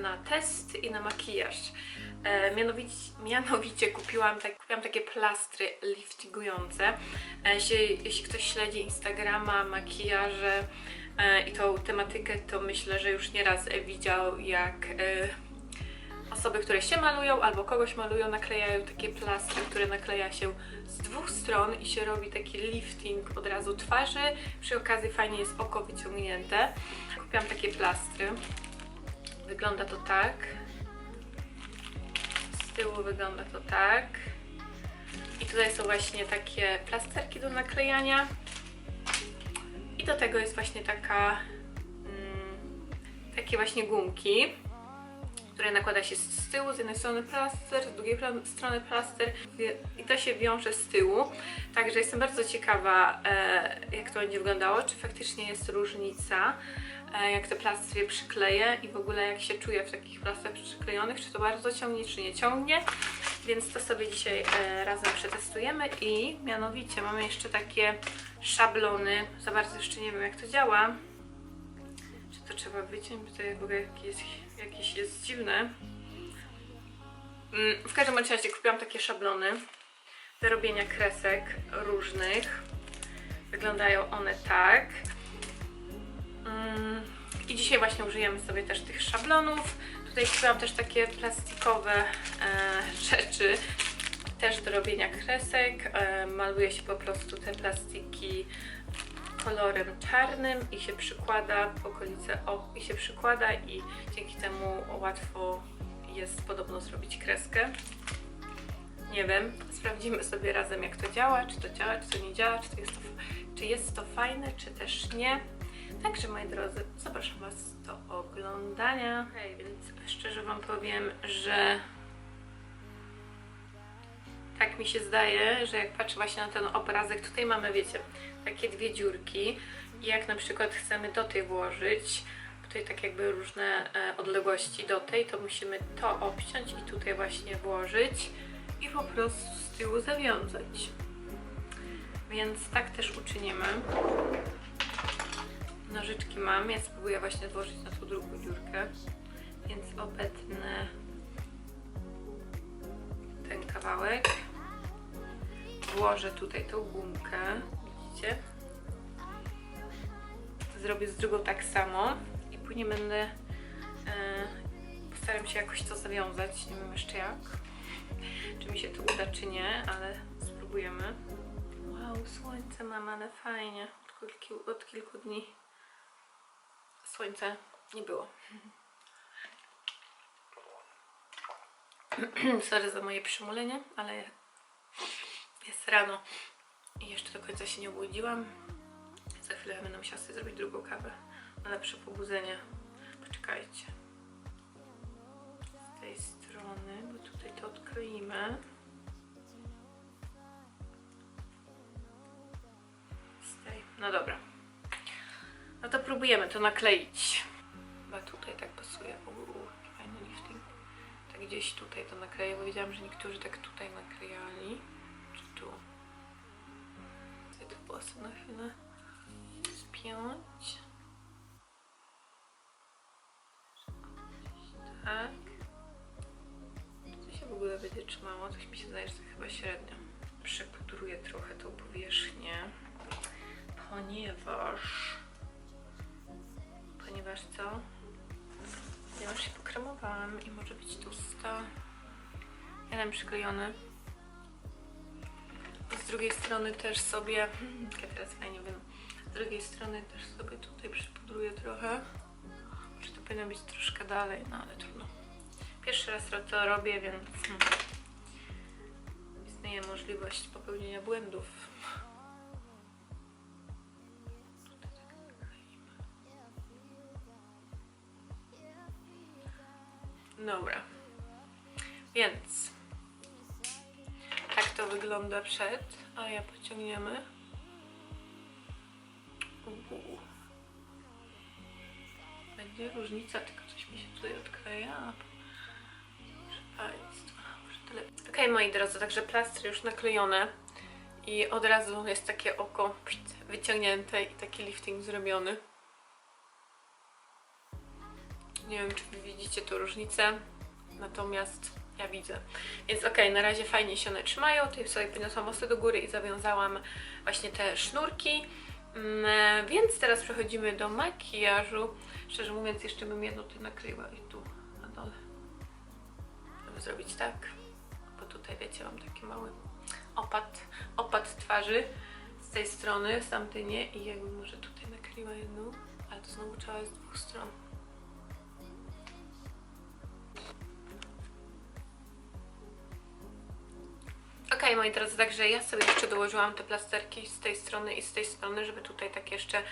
na test i na makijaż. E, mianowicie, mianowicie kupiłam, tak, kupiłam takie plastry liftingujące. E, jeśli, jeśli ktoś śledzi Instagrama, makijaże e, i tą tematykę, to myślę, że już nieraz widział jak e, osoby, które się malują albo kogoś malują, naklejają takie plastry, które nakleja się z dwóch stron i się robi taki lifting od razu twarzy. Przy okazji fajnie jest oko wyciągnięte. Kupiłam takie plastry. Wygląda to tak. Z tyłu wygląda to tak. I tutaj są właśnie takie plasterki do naklejania. I do tego jest właśnie taka mm, takie właśnie gumki które nakłada się z tyłu, z jednej strony plaster, z drugiej strony plaster i to się wiąże z tyłu. Także jestem bardzo ciekawa, e, jak to będzie wyglądało, czy faktycznie jest różnica, jak te plastry przykleję i w ogóle jak się czuję w takich plastrach przyklejonych, czy to bardzo ciągnie, czy nie ciągnie. Więc to sobie dzisiaj e, razem przetestujemy i mianowicie mamy jeszcze takie szablony. Za bardzo jeszcze nie wiem jak to działa. Czy to trzeba wyciąć, bo to w ogóle jakieś, jakieś jest dziwne. Mm, W każdym razie kupiłam takie szablony do robienia kresek różnych. Wyglądają one tak. Mm, I dzisiaj właśnie użyjemy sobie też tych szablonów. Tutaj kupiłam też takie plastikowe e, rzeczy, też do robienia kresek. E, maluje się po prostu te plastiki kolorem czarnym i się przykłada w okolice ok i się przykłada i dzięki temu łatwo jest podobno zrobić kreskę. Nie wiem, sprawdzimy sobie razem jak to działa, czy to działa, czy to nie działa, czy, to jest, to, czy jest to fajne, czy też nie. Także moi drodzy, zapraszam Was do oglądania. Hej, więc szczerze Wam powiem, że tak mi się zdaje, że jak patrzę właśnie na ten obrazek, tutaj mamy, wiecie, takie dwie dziurki i jak na przykład chcemy do tej włożyć, tutaj tak jakby różne e, odległości do tej, to musimy to obciąć i tutaj właśnie włożyć i po prostu z tyłu zawiązać. Więc tak też uczynimy. Nożyczki mam, ja spróbuję właśnie włożyć na tą drugą dziurkę, więc obetnę ten kawałek. Włożę tutaj tą gumkę, widzicie? Zrobię z drugą tak samo i później będę e, postaram się jakoś to zawiązać, nie wiem jeszcze jak. Czy mi się to uda, czy nie, ale spróbujemy. Wow, słońce mam, ale fajnie. Od kilku, od kilku dni słońca nie było. Sorry za moje przymulenie, ale jest rano i jeszcze do końca się nie obudziłam. Za chwilę będę musiała sobie zrobić drugą kawę na lepsze pobudzenie. Poczekajcie. Z tej strony, bo tutaj to odkroimy. Z tej. No dobra. No to próbujemy to nakleić. Chyba tutaj tak pasuje. Uuu, fajny lifting. Tak gdzieś tutaj to nakleję, bo widziałam, że niektórzy tak tutaj naklejali. Czy tu? Chcę te włosy na chwilę spiąć. Tak. To się w ogóle będzie trzymało, coś mi się zdaje, że to chyba średnio. Przepudruję trochę tą powierzchnię, ponieważ... Ponieważ co? Ja już się pokremowałam i może być tłusta. Jeden przyklejony. Z drugiej strony też sobie, jak teraz fajnie wiem, z drugiej strony też sobie tutaj przypudruję trochę. Czy to powinno być troszkę dalej, no ale trudno. Pierwszy raz to robię, więc hmm, istnieje możliwość popełnienia błędów. Dobra. Więc tak to wygląda przed, a ja pociągniemy. Będzie różnica, tylko coś mi się tutaj odkleja. Proszę Państwa. tyle- Okej, moi drodzy, także plastry już naklejone i od razu jest takie oko wyciągnięte i taki lifting zrobiony. Nie wiem, czy wy widzicie tu różnicę, natomiast ja widzę. Więc okej, na razie fajnie się one trzymają. Tutaj sobie podniosłam włosy do góry i zawiązałam właśnie te sznurki. Mm, więc teraz przechodzimy do makijażu. Szczerze mówiąc, jeszcze bym jedno tutaj nakryła i tu na dole. Żeby zrobić tak, bo tutaj wiecie, mam taki mały opad, opad twarzy z tej strony, z tamtej nie i jakby może tutaj nakryła jedną, ale to znowu trzeba z dwóch stron. Okej, moi drodzy, także ja sobie jeszcze dołożyłam te plasterki z tej strony i z tej strony, żeby tutaj tak jeszcze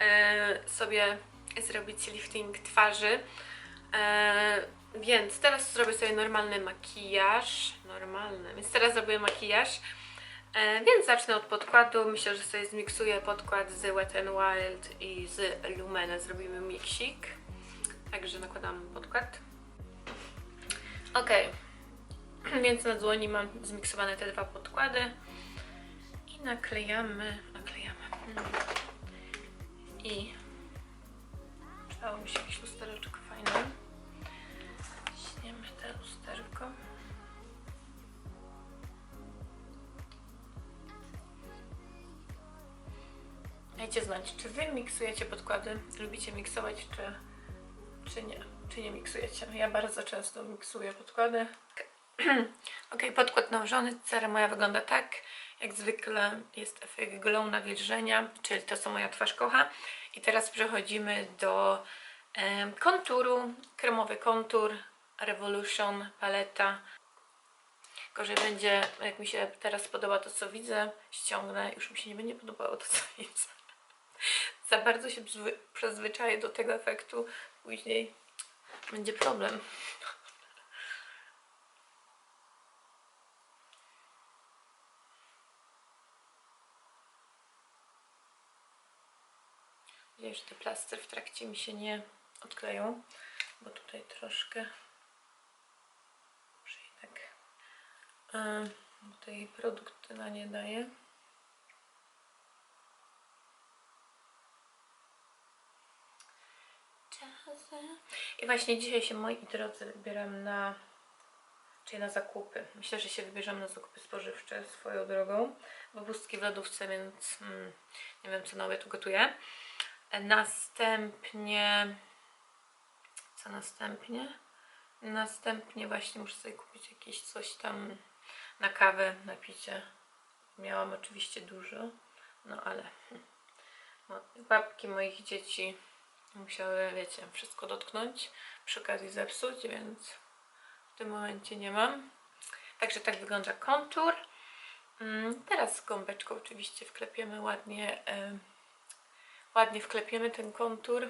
e, sobie zrobić lifting twarzy. E, więc teraz zrobię sobie normalny makijaż. Normalny. Więc teraz zrobię makijaż. E, więc zacznę od podkładu. Myślę, że sobie zmiksuję podkład z Wet n Wild i z Lumene. Zrobimy miksik. Także nakładam podkład. Ok. Więc na dłoni mam zmiksowane te dwa podkłady. I naklejamy. Naklejamy. Mm. I przydało mi się jakieś lustereczko fajne. Śniemy te lusterko. Dajcie znać, czy wy miksujecie podkłady, lubicie miksować, czy, czy nie, czy nie miksujecie. Ja bardzo często miksuję podkłady. ok, podkład nałożony, cera moja wygląda tak. Jak zwykle jest efekt glow nawilżenia, czyli to, co moja twarz kocha. I teraz przechodzimy do em, konturu, kremowy kontur, Revolution paleta. Gorzej będzie, jak mi się teraz podoba to, co widzę, ściągnę, już mi się nie będzie podobało to, co widzę. Za bardzo się przyzwy- przyzwyczaję do tego efektu, później będzie problem. Nadzieję, że te plastry w trakcie mi się nie odkleją, bo tutaj troszkę muszę je tak e, tutaj produkt na nie daje. I właśnie dzisiaj się moi drodzy wybieram na czyli na zakupy. Myślę, że się wybierzemy na zakupy spożywcze swoją drogą, bo pustki w lodówce, więc mm, nie wiem co na obiad gotuję. Następnie. Co następnie? Następnie właśnie muszę sobie kupić jakieś coś tam na kawę, na picie. Miałam oczywiście dużo, no ale no, babki moich dzieci musiały, wiecie, wszystko dotknąć, przy okazji zepsuć, więc w tym momencie nie mam. Także tak wygląda kontur. Mm, Teraz gąbeczką oczywiście wklepiemy ładnie ładnie wklepiemy ten kontur.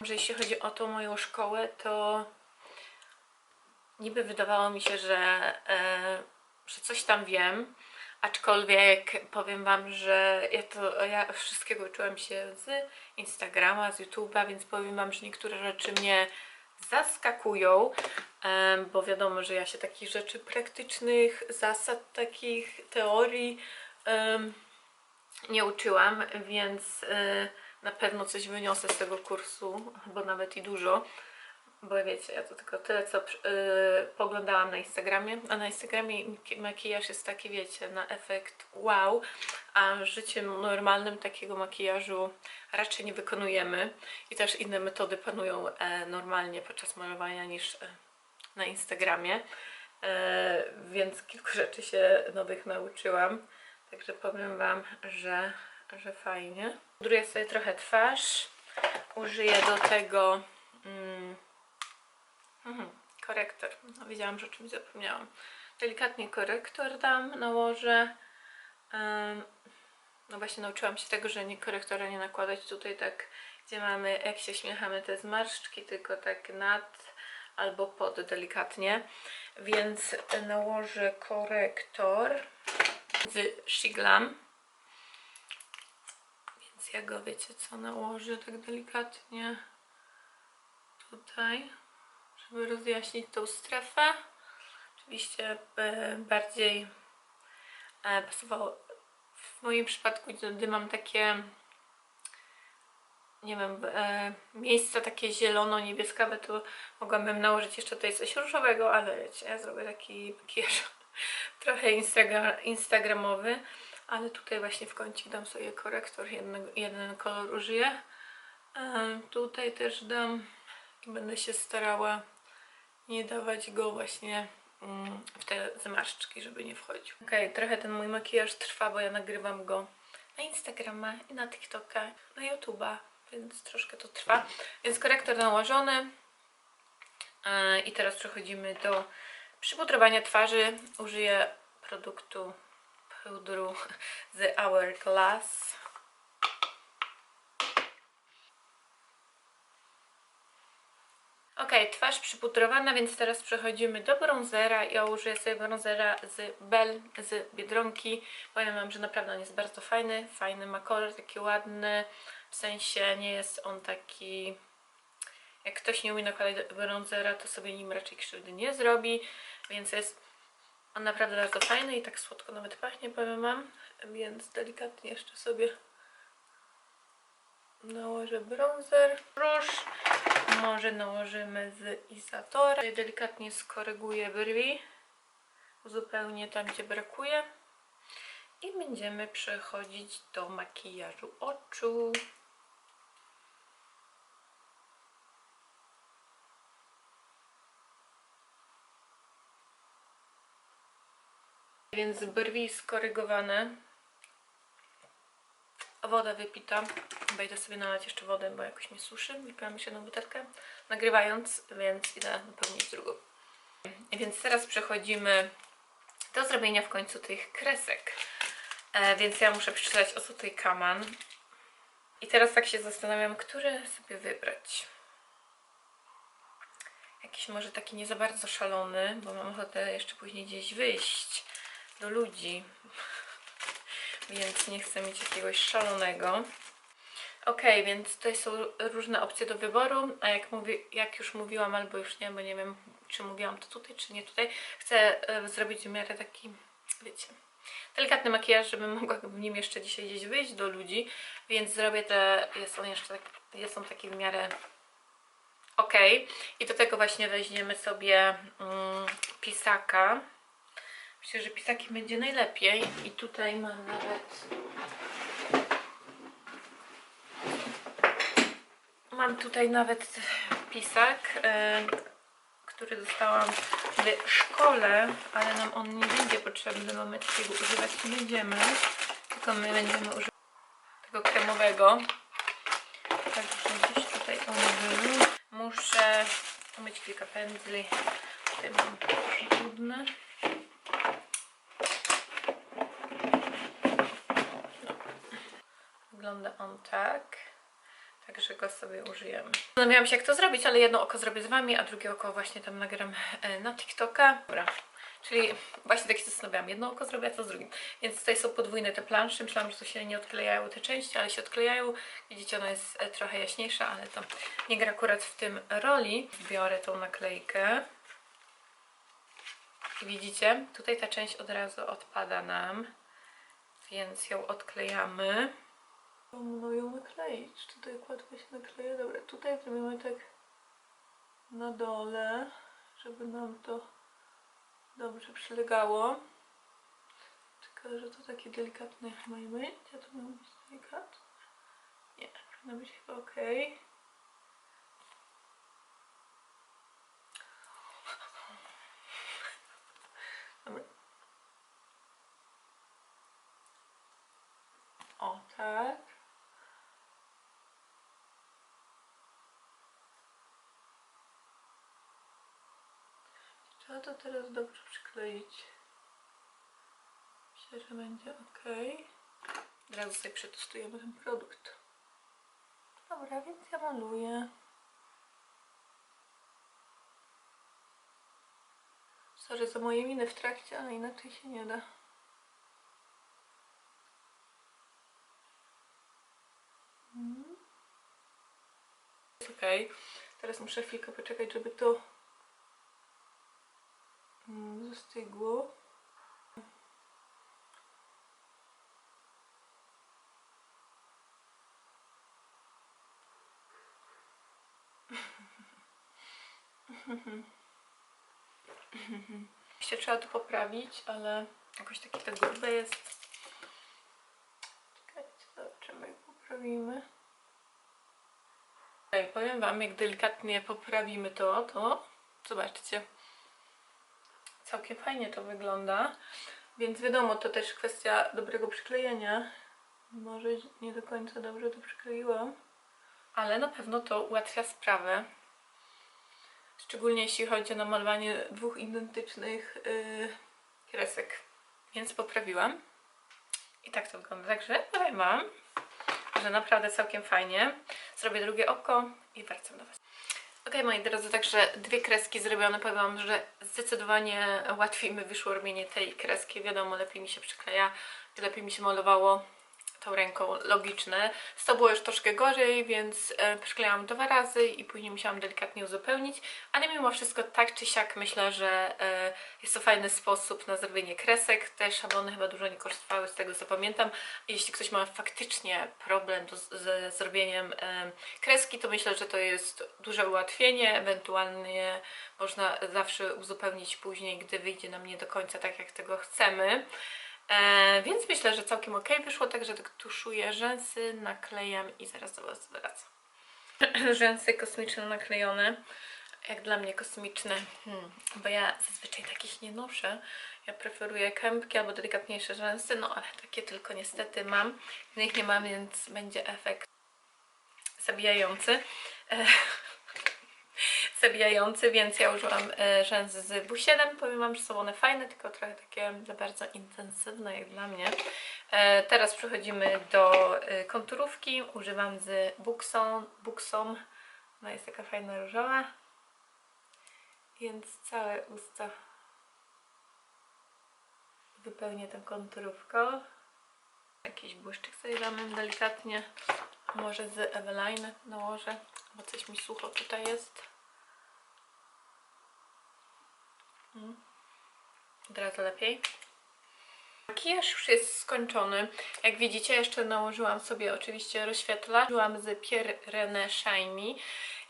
Że jeśli chodzi o tą moją szkołę, to niby wydawało mi się, że, e, że coś tam wiem, aczkolwiek powiem Wam, że ja to ja wszystkiego uczyłam się z Instagrama, z YouTube'a, więc powiem Wam, że niektóre rzeczy mnie zaskakują, em, bo wiadomo, że ja się takich rzeczy praktycznych, zasad takich, teorii nie uczyłam, więc y, na pewno coś wyniosę z tego kursu, bo nawet i dużo. Bo wiecie, ja to tylko tyle, co y, poglądałam na Instagramie, a na Instagramie maki- makijaż jest taki, wiecie, na efekt wow, a w życiu normalnym takiego makijażu raczej nie wykonujemy i też inne metody panują e, normalnie podczas malowania niż e, na Instagramie, e, więc kilku rzeczy się nowych nauczyłam. Także powiem Wam, że, że fajnie. Pudruję sobie trochę twarz. Użyję do tego mm, mhm, korektor. No, że o czymś zapomniałam. Delikatnie korektor dam, nałożę. Em, no właśnie nauczyłam się tego, że nie korektora nie nakładać tutaj tak, gdzie mamy, jak się śmiechamy, te zmarszczki, tylko tak nad albo pod delikatnie. Więc nałożę korektor z Shiglam. Ja go, wiecie co, nałożę tak delikatnie tutaj, żeby rozjaśnić tą strefę. Oczywiście e, bardziej e, pasowało w moim przypadku, gdy mam takie nie wiem, e, miejsca takie zielono-niebieskawe, to mogłabym nałożyć jeszcze tutaj coś różowego, ale wiecie, ja zrobię taki makijaż trochę instagra instagramowy, ale tutaj właśnie w kącie dam sobie korektor, jeden, jeden kolor użyję. E, tutaj też dam i będę się starała nie dawać go właśnie mm, w te zmarszczki, żeby nie wchodził. Okej, trochę ten mój makijaż trwa, bo ja nagrywam go na Instagrama i na TikToka, na YouTube'a, więc troszkę to trwa. Więc korektor nałożony. E, I teraz przechodzimy do przypudrowania twarzy. Użyję produktu pudru z Hourglass. Ok, twarz przypudrowana, więc teraz przechodzimy do bronzera. Ja użyję sobie bronzera z Bell, z Biedronki. Powiem Wam, że naprawdę on jest bardzo fajny. Fajny ma kolor, taki ładny. W sensie nie jest on taki... Jak ktoś nie umie nakładać bronzera, to sobie nim raczej krzywdy nie zrobi. Więc jest on naprawdę bardzo fajny i tak słodko nawet pachnie, powiem Wam. Więc delikatnie jeszcze sobie nałożę bronzer. Róż może nałożymy z Izatora. Delikatnie skoryguję brwi. Zupełnie tam, gdzie brakuje. I będziemy przechodzić do makijażu oczu. Więc brwi skorygowane. Woda wypita. Wejdę sobie nalać jeszcze wodę, bo jakoś mnie suszy. Wypiłam jeszcze jedną butelkę nagrywając, więc idę napełnić drugą. Więc teraz przechodzimy do zrobienia w końcu tych kresek. E, więc ja muszę przeczytać o co tutaj kaman. I teraz tak się zastanawiam, które sobie wybrać. Jakiś może taki nie za bardzo szalony, bo mam ochotę jeszcze później gdzieś wyjść do ludzi. Więc nie chcę mieć jakiegoś szalonego. Ok, więc tutaj są różne opcje do wyboru, a jak, mówi, jak już mówiłam, albo już nie, bo nie wiem, czy mówiłam to tutaj, czy nie tutaj, chcę e, zrobić w miarę taki, wiecie, delikatny makijaż, żebym mogła w nim jeszcze dzisiaj gdzieś wyjść do ludzi, więc zrobię te, jest on jeszcze tak, jest on taki w miarę ok. I do tego właśnie weźmiemy sobie mm, pisaka. Myślę, że pisaki będzie najlepiej i tutaj mam nawet Mam tutaj nawet pisak, e, który dostałam w szkole, ale nam on nie będzie potrzebny, bo my takiego używać nie będziemy, tylko my będziemy używać tego kremowego. Także gdzieś tutaj on był. Muszę umyć kilka pędzli. Tutaj mam trudne. Wygląda on tak. Także go sobie użyjemy. Zastanawiałam się jak to zrobić, ale jedno oko zrobię z Wami, a drugie oko właśnie tam nagram e, na TikToka. Dobra. Czyli właśnie tak się zastanawiałam, jedno oko zrobię, a co z drugim. Więc tutaj są podwójne te plansze, myślałam, że to się nie odklejają te części, ale się odklejają. Widzicie, ona jest e, trochę jaśniejsza, ale to nie gra akurat w tym roli. Biorę tą naklejkę. I widzicie, tutaj ta część od razu odpada nam, więc ją odklejamy. Mną ją nakleić. Czy to jak łatwo się nakleja? Dobra, tutaj zrobimy tak na dole, żeby nam to dobrze przylegało. Tylko, że to takie delikatne ma być. Ja to mam być delikatne? Nie, powinno być chyba ok. Dobra. O, tak. Trzeba to teraz dobrze przykleić. Myślę, że będzie ok. Od razu sobie przetestujemy ten produkt. Dobra, więc ja maluję. Sorry za moje miny w trakcie, ale inaczej się nie da. Mhm. Jest ok. Teraz muszę chwilkę poczekać, żeby to wystygło. Jeszcze trzeba to poprawić, ale jakoś takie to grube jest. Czekajcie, zobaczymy jak poprawimy. Okay, powiem wam, jak delikatnie poprawimy to, to zobaczcie. Całkiem fajnie to wygląda. Więc wiadomo, to też kwestia dobrego przyklejenia. Może nie do końca dobrze to przykleiłam. Ale na pewno to ułatwia sprawę. Szczególnie jeśli chodzi o namalowanie dwóch identycznych yy, kresek. Więc poprawiłam. I tak to wygląda. Także powiem Wam, że naprawdę całkiem fajnie. Zrobię drugie oko i wracam do Was. Ok, moi drodzy, także dwie kreski zrobione. Powiem Wam, że zdecydowanie łatwiej mi wyszło robienie tej kreski. Wiadomo, lepiej mi się przykleja, lepiej mi się malowało tą ręką logiczne. Z to było już troszkę gorzej, więc e, przyklejałam dwa razy i później musiałam delikatnie uzupełnić, ale mimo wszystko tak czy siak myślę, że e, jest to fajny sposób na zrobienie kresek. Te szablony chyba dużo nie kosztowały, z tego co pamiętam. Jeśli ktoś ma faktycznie problem ze zrobieniem e, kreski, to myślę, że to jest duże ułatwienie. Ewentualnie można zawsze uzupełnić później, gdy wyjdzie nam nie do końca tak, jak tego chcemy. E, więc myślę, że całkiem ok wyszło, także tak tuszuję rzęsy, naklejam i zaraz do Was wracam. rzęsy kosmiczne naklejone, jak dla mnie kosmiczne, hmm, bo ja zazwyczaj takich nie noszę. Ja preferuję kępki albo delikatniejsze rzęsy, no ale takie tylko niestety mam. Innych nie mam, więc będzie efekt zabijający. E, zabijający, więc ja użyłam e, rzęs z W7. Powiem Wam, że są one fajne, tylko trochę takie bardzo intensywne jak dla mnie. E, teraz przechodzimy do e, konturówki. Używam z Buxom. Buxom. No jest taka fajna różowa. Więc całe usta wypełnię tą konturówką. Jakiś błyszczyk sobie damy delikatnie. Może z Eveline nałożę, bo coś mi sucho tutaj jest. Od razu lepiej. Makijaż już jest skończony. Jak widzicie, jeszcze nałożyłam sobie oczywiście rozświetlacz. Użyłam z Pierre René Shiny.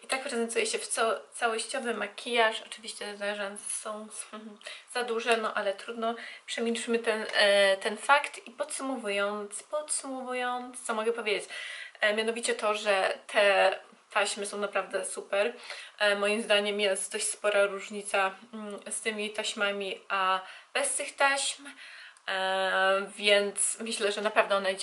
I tak prezentuje się w ca całościowy makijaż. Oczywiście te rzęsy są za duże, no ale trudno. Przemilczmy ten, e, ten fakt i podsumowując, podsumowując, co mogę powiedzieć? E, mianowicie to, że te taśmy są naprawdę super. E, moim zdaniem jest dość spora różnica mm, z tymi taśmami, a bez tych taśm. Więc myślę, że naprawdę one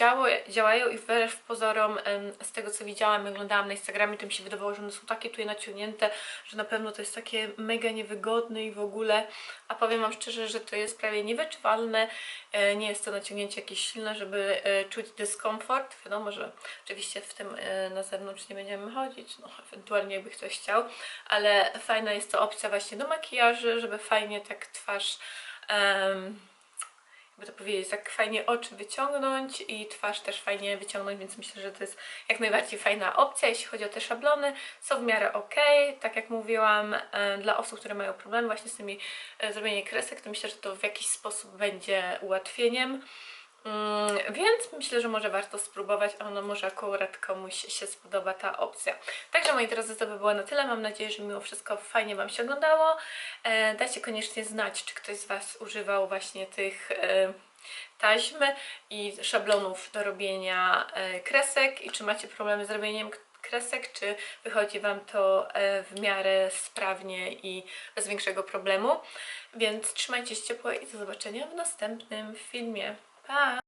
działają, i wbrew pozorom z tego co widziałam, oglądałam na Instagramie, to mi się wydawało, że one są takie tutaj naciągnięte, że na pewno to jest takie mega niewygodne i w ogóle, a powiem Wam szczerze, że to jest prawie niewyczuwalne, e, nie jest to naciągnięcie jakieś silne, żeby e, czuć dyskomfort, wiadomo, że oczywiście w tym e, na zewnątrz nie będziemy chodzić, no ewentualnie jakby ktoś chciał, ale fajna jest to opcja właśnie do makijażu, żeby fajnie tak twarz em, jakby to powiedzieć, tak fajnie oczy wyciągnąć i twarz też fajnie wyciągnąć, więc myślę, że to jest jak najbardziej fajna opcja, jeśli chodzi o te szablony. Są w miarę ok, tak jak mówiłam, e, dla osób, które mają problemy właśnie z tymi e, zrobieniem kresek, to myślę, że to w jakiś sposób będzie ułatwieniem. Mm, więc myślę, że może warto spróbować, a ono może akurat komuś się spodoba ta opcja. Także moi drodzy, to by było na tyle. Mam nadzieję, że mimo wszystko fajnie Wam się oglądało. E, dajcie koniecznie znać, czy ktoś z Was używał właśnie tych e, taśm i szablonów do robienia e, kresek i czy macie problemy z robieniem kresek, czy wychodzi Wam to e, w miarę sprawnie i bez większego problemu. Więc trzymajcie się ciepło i do zobaczenia w następnym filmie. Bye.